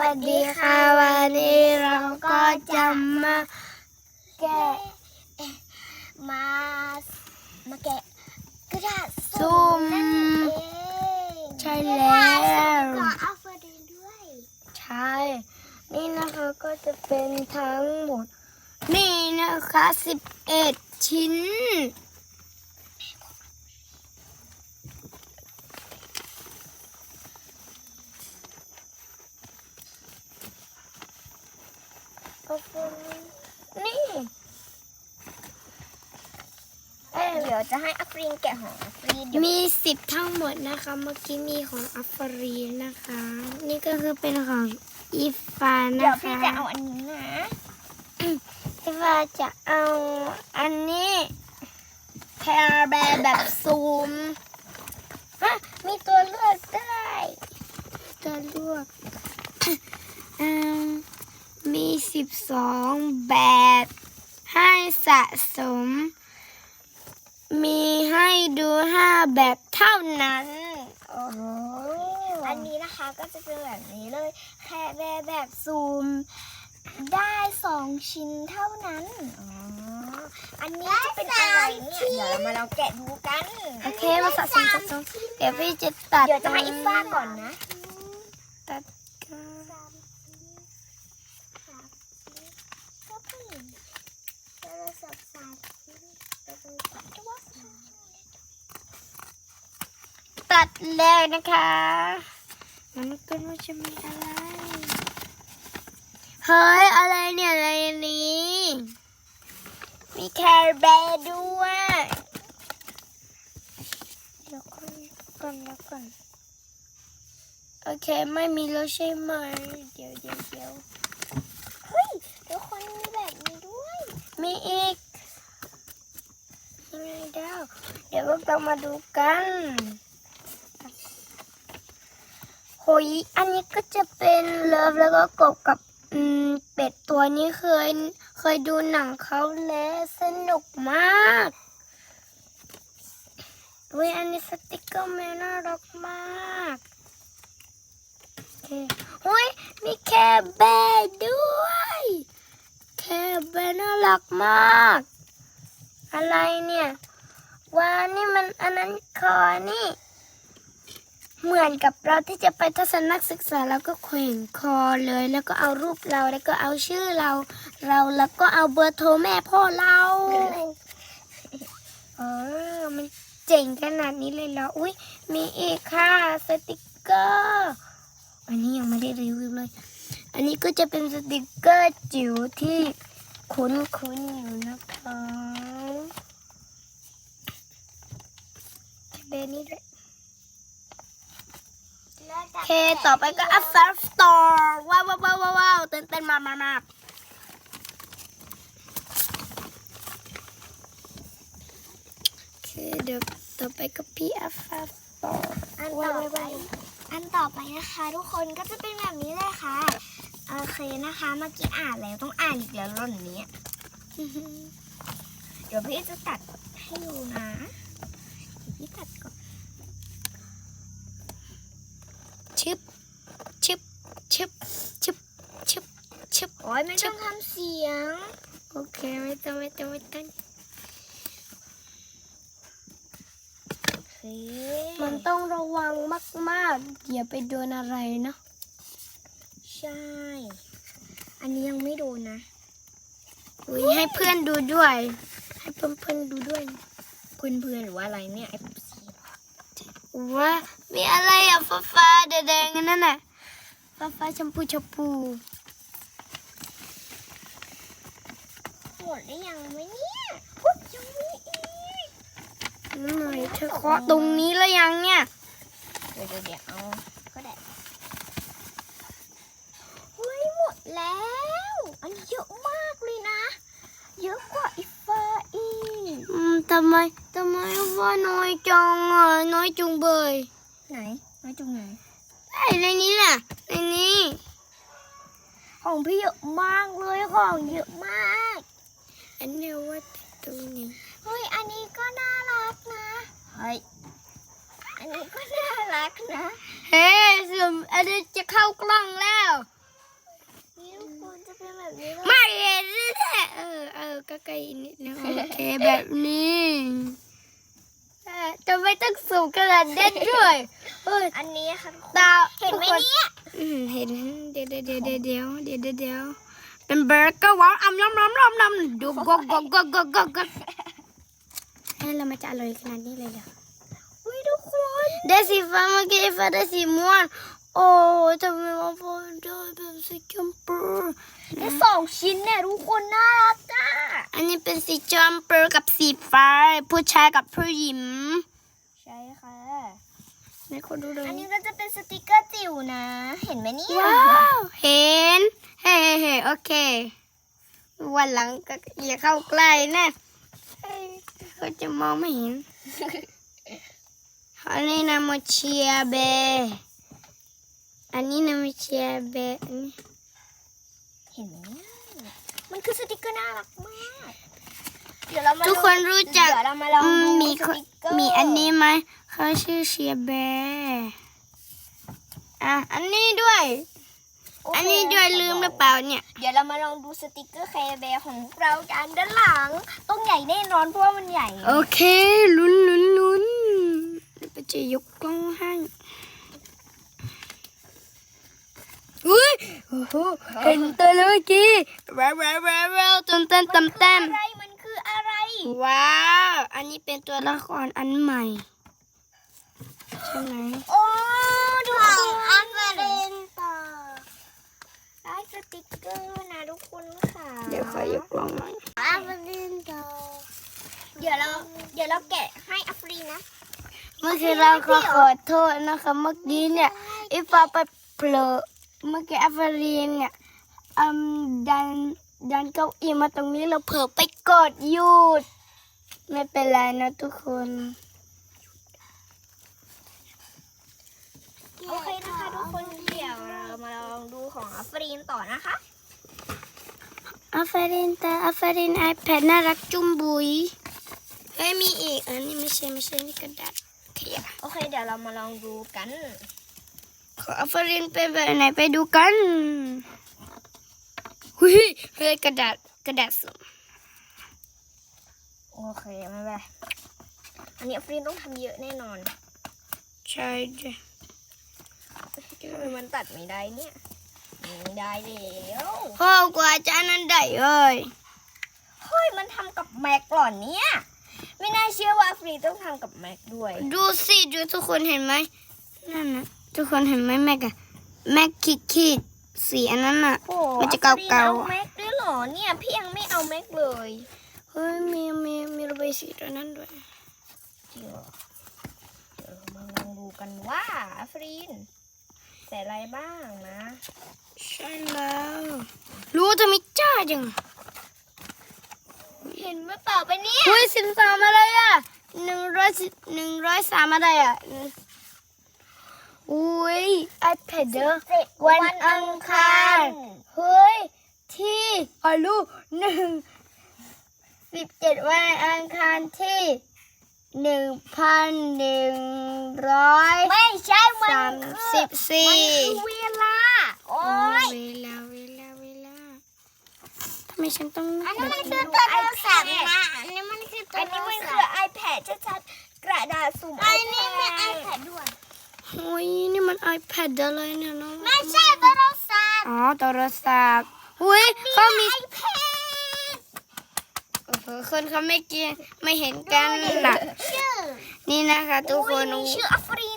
วัสดีค่ะวันนี้เราก็จะมาแกะมามาแกะกระดาษซุ่มนั่นเองใช่แล้วก็เอาเฟอร์เดนด้วยใช่ นี่นะคะก็จะเป็นทั้งหมด นี่นะคะสิบเอ็ดชิ้น ก็เป็น นี่เอ้ยเดี๋ยวจะให้อัฟรีนแกะของอัฟรีนเดี๋ยวมีสิบทั้งหมดนะคะ เมื่อกี้มีของอัฟฟารีนนะคะ นี่ก็คือเป็นของอีฟาเดี๋ยนะวพี่คะจะเอาอันนี้นะอีฟาจะเอาอันนี้แคร์แบร์แบบซูมฮะมีตัวเลือกได้ตัวเลือกอืม มีสิบสองแบบ ให้สะสม มีให้ดูห้าแบบเท่านั้น โอ้โหอันนี้นะคะก็จะเป็นแบบนี้เลย แค่แบบแบบซูม ได้สองชิ้นเท่านั้น อ๋อ อันนี้จะเป็นอะไรเนี่ยเดี๋ยวเรามาลองแกะดูกันโอเคมาสะสมสะสมเดี๋ยวพี่จะตัดเดี๋ยวจะให้อีฟ้าก่อนนะ ตัดกันสามชิ้นสามชิ้น ก็เพิ่มแล้วเราสับสามชิ้นแล้วเราตัดตัวตัดเลยนะคะ มันก็ไม่จะมีอะไร เฮ้ย อะไรเนี่ยอะไรนี้ มีแคร์แบร์ด้วยเดี๋ยวก่อนก่อนแล้วก่อนโอเค ไม่มีแล้วใช่ไหม เดี๋ยวเดี๋ยวเดี๋ยว เฮ้ยทุกคนมีแบบนี้ด้วย มีอีกมีดาวเดี๋ยวเรามาดูกันโหยอันนี้ก็จะเป็นเลิฟแล้วก็กบกับอืมเป็ดตัวนี้เคยเคยดูหนังเขาแล้วสนุกมากอุ้ยอันนี้สติกเกอร์แมวน่ารักมากโอ้ยมีแคร์แบด้วย แคร์แบน่ารักมาก อะไรเนี่ยว่านี่มันอันนั้นคอนี่ เหมือนกับเราที่จะไปทัศนศึกษาแล้วก็แขวนคอเลย แล้วก็เอารูปเราแล้วก็เอาชื่อเรา เราแล้วก็เอาเบอร์โทรแม่พ่อเราเออมันเจ๋งขนาดนี้เลยเหรอ อุ้ยมีอีกค่ะ สติกเกอร์ อันนี้ยังไม่ได้รีวิวเลย อันนี้ก็จะเป็นสติกเกอร์จิ๋วที่คุ้นๆอยู่นะคะเบนนี้ด้วยโอเค ต่อไปก็ a f a r Store ว้าวว้าวว้าวว้าวตื่นเต้นมากมากมาโอเคเดี๋ยวต่อไปก็ P a f a r Store อันต่อไป อันต่อไปนะคะ ทุกคนก็จะเป็นแบบนี้เลยค่ะโอเคนะคะเมื่อกี้อ่านแล้วต้องอ่านอีกแล้วรอนนี้เดี๋ยวพี่จะตัดให้ดูนะเดี๋ยวพี่ตัดก่อนชึบชึบชึบชึบชึบชึบโอ้ยไม่ต้องทำเสียง โอเคไม่ต้องไม่ต้องไม่ต้อง โอเคมันต้องระวังมากๆอย่าไปโดนอะไรนะ ใช่ อันนี้ยังไม่โดนนะอุ้ยให้เพื่อนดูด้วย ให้เพื่อนเพื่อนๆดูด้วย เพื่อนๆหรือว่าอะไรเนี่ยไอ้สีว่ามีอะไรอะฟ้าฟ้าๆแดงๆอันนั่นน่ะฟ้าฟ้าๆชมพูชมพูหมดได้ยังไหมเนี่ยอุ๊ยยังมีอีก หน่อยเธอเคาะตรงนี้แล้วยังเนี่ยเดี๋ยวเดี๋ยวเดี๋ยวเอาก็ได้เฮ้ยหมดแล้ว อันนี้เยอะมากเลยนะ เยอะกว่าอีฟ้าอีกอืมทำไมทำไมว่าน้อยจังอะน้อยจุงเบยไหนมาจุงไหนไอ้ในนี้น่ะในนี้ ของพี่เยอะมากเลยของเยอะมาก อันเนี้ยว่าตรงนี้เฮ้ย อันนี้ก็น่ารักนะ เฮ้ย อันนี้ก็น่ารักนะ เฮ้ยสมอันนี้จะเข้ากล้องแล้วเแบบนี้เลยไม่เห็นแท้เออเออก็ใกล้ๆนิดนึงโอเคแบบนี้เออจะไม่ต้องสูงขนาดเด็ดด้วยเฮ้ยอันนี้ค่ะทุกคนตาเห็นไหมทุกค เนี่ย อืมเห็นเดี๋ยวเดี๋ยวเดี๋ยวเดี๋ยวเดี๋ยวเดี๋ยวเดี๋ยวเดี๋ยวเป็นเบอร์เกอร์หวานอ่ำล้ำล้ำล้ำล้ำดูกกกกกกกก เฮ้ยเรามาจะอร่อยขนาดนี้เลยเหรออุ้ยทุกคน ได้สีฟ้าเมื่อกี้ฟ้าได้สีม่วง โอ้ทำไมมันพอได้แบบสีชมพูได้สองชิ้นเนี่ยทุกคนน่ารักอะอันนี้เป็นสีชมพูกับสีฟ้า ผู้ชายกับผู้หญิงใช่ค่ะไหนคนดูเลยอันนี้ก็จะเป็นสติกเกอร์จิ๋วนะ เห็นไหมเนี่ยว้าวเห็น เฮ้เฮ้โอเค วันหลังก็อย่าเข้าใกล้นะ เอ้ยเขาจะมองไม่เห็นอันนี้นามาเชียเบ อันนี้นามาเชียเบอันนี้เห็นไหมเนี่ยมันคือสติกเกอร์น่ารักมากเดี๋ยวเรามาทุกคนรู้จักเดี๋ยวเรามาลองอืดูมมีสคนติกเกอร์มีอันนี้ไหมเขาชื่อเชียเบอะอันนี้ด้วยโเค อันนี้ด้วยลืมหรือเปล่าเนี่ย เดี๋ยวเรามาลองดูสติกเกอร์แคร์แบร์ของพวกเรากันด้านหลัง ต้องใหญ่แน่นอนเพราะว่ามันใหญ่ โอเค ลุ้นลุ้นลุ้นเดี๋ยวไปจะยกกล้องให้อุ้ยโอ้โหเห็นตัวเลยเมื่อกี้ว้าวว้าวว้าวว้าวเต้นเต้นเต้นเต้นอะไรมันคืออะไร ว้าว อันนี้เป็นตัวละครอันใหม่ ใช่ไหมโอ้ดูของอันเรนต่อได้ส ติกเกอร์นะทุกคนค่ะเดี๋ยวขอยกกล้องหน่อยอันเรนต่อเดี๋ยวเราเดี๋ยวเราแกะให้อัฟรีนะเมื่อกี้เราขอขอโทษนะคะเมื่อกี้เนี่ยอีฟ้าไปเผลอเมื่อกี้อัฟรีนเนี่ยอืมดันดันเก้าอี้มาตรงนี้เราเผลอไปกดหยุด ไม่เป็นไรนะทุกคนโอเค มาลองดูของอัฟรีนต่อนะคะ อัฟรีนตาอัฟรีนไอแพดน่ารักจุ้มบุยเฮ้ยมีอีกอันนี้ไม่ใช่ไม่ใช่นี่กระดาษขยะโอเค เดี๋ยวเรามาลองดูกัน ขออัฟรีนไปแบบไหนไปดูกันหุยเฮ้ยกระดาษกระดาษสุ่มโอเคไม่เป็นไรอันนี้อัฟรีนต้องทำเยอะแน่นอน ใช่จ้ะทำ ไมมันตัดไม่ได้เนี่ยไม่ได้แล้วพ่อกว่าจะนั้นได้เอ้ยเฮ้ยมันทำกับแม็กก่อนเนี่ย ไม่น่าเชื่อว่าอัฟรีนต้องทำกับแม็กด้วย ดูสิดูทุกคนเห็นไหมนั่นนะทุกคนเห็นไหมแม็กอะแม็กขีดขีดสีอันนั้นอะโอ้มันจะเก่าๆอัฟรีนเอาแม็กด้วยเหรอเนี่ยพี่ยังไม่เอาแม็กเลยเฮ้ยมีมีมีระบายสีตัวนั้นด้วยจริงเหรอเดี๋ยวเรามาลองดูกันว่าอัฟรีน ใส่อะไรบ้างนะ ใช่แล้ว รู้จะไม่จ้าจัง เห็นเมื่อเปล่าไปะเนี่ยเฮ้ยสิบสามอะไรอะหนึ่งร้อยสิบหนึ่งร้อยสามอะไรอะอุ้ยไอแพดเด้อวันอังคารเฮ้ยที่อายุหนึ่งสิบเจ็ดวันอังคารที่หนึ่งพันหนึ่งร้อยไม่ใช่มัน สามคือสิบสี่มันคือเวลา โอ้ยเวลาเวลาเวลาทำไมฉันต้องอันนี้มันคือตัวโทรศัพท์นะอันนี้มันคือตัวอันนี้มันคือ iPad ชัดๆกระดาษสุ่ม iPad อันนี้มี iPad ด้วยโอ้ยนี่มัน iPad อะไรเนี่ยน้องไม่ใช่โทรศัพท์อ๋อโทรศัพท์อุ้ยเขามี iPad โอ้โหคนเขาไม่เกียไม่เห็นกันน่ะชื่อนี่นะคะทุกคนอุ๊ยมีชื่ออัฟรี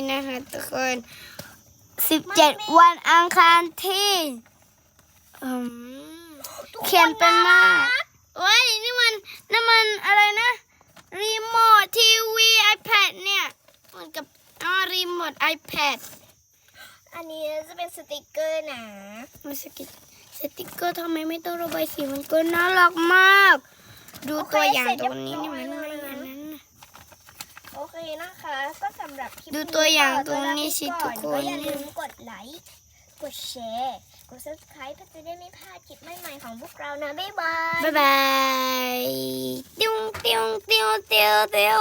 นด้วยนี่นะคะทุกคนสิบเจ็ดวันอังคารที่อืมเขียนเป็นมากโอ้ยนี่มันนี่มันอะไรนะรีโมททีวี iPad เนี่ยเหมือนกับอ๋อรีโมท iPad อันนี้จะเป็นสติกเกอร์นะมันสกิสติกเกอร์ทำไมไม่ต้องระบายสีมันก็น่ารักมาก ดูตัวอย่างตรงนี้นี่มันไม่อันนั้นน่ะ โอเคนะคะ ก็สำหรับคลิปดูตัวอย่างตรงนี้สิก็ทุกคนก็อย่าลืมกดไลค์กดแชร์กด subscribe เพื่อจะได้ไม่พลาดคลิปใหม่ๆของพวกเรานะ บ๊ายบาย บ๊ายบาย ติ้วติ้วติ้วติ้วติ้ว